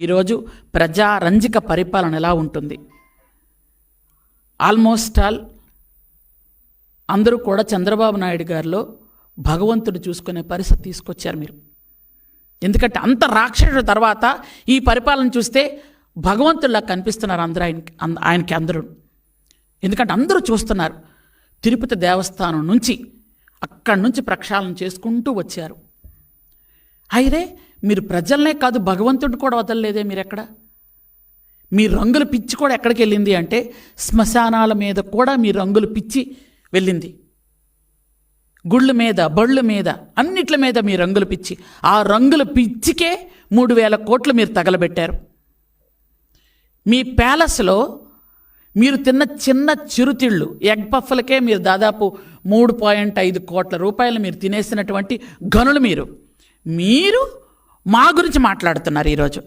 ఈరోజు ప్రజారంజిక పరిపాలన ఎలా ఉంటుంది? ఆల్మోస్ట్ ఆల్ అందరూ కూడా చంద్రబాబు నాయుడు గారిలో భగవంతుడు చూసుకునే పరిస్థితి తీసుకొచ్చారు మీరు. ఎందుకంటే అంత రాక్షసుడు తర్వాత ఈ పరిపాలన చూస్తే భగవంతుడిలా కనిపిస్తున్నారు అందరూ ఆయనకి ఆయనకి అందరూ. ఎందుకంటే అందరూ చూస్తున్నారు. తిరుపతి దేవస్థానం నుంచి అక్కడి నుంచి ప్రక్షాళన చేసుకుంటూ వచ్చారు. అయిరే మీరు ప్రజలనే కాదు భగవంతుడిని కూడా వదలలేదే మీరు ఎక్కడ మీ రంగుల పిచ్చి కూడా ఎక్కడికి వెళ్ళింది అంటే శ్మశానాల మీద కూడా మీ రంగుల పిచ్చి వెళ్ళింది. గుళ్ళ మీద బళ్ళు మీద అన్నిట్ల మీద మీ రంగుల పిచ్చి. ఆ రంగుల పిచ్చికే మూడు వేల కోట్లు మీరు తగలబెట్టారు. మీ ప్యాలెస్లో మీరు తిన్న చిన్న చిరుతిళ్ళు ఎగ్ పఫ్లకే మీరు దాదాపు మూడు పాయింట్ ఐదు కోట్ల రూపాయలు మీరు తినేసినటువంటి గనులు మీరు. మీరు మా గురించి మాట్లాడుతున్నారు ఈరోజు.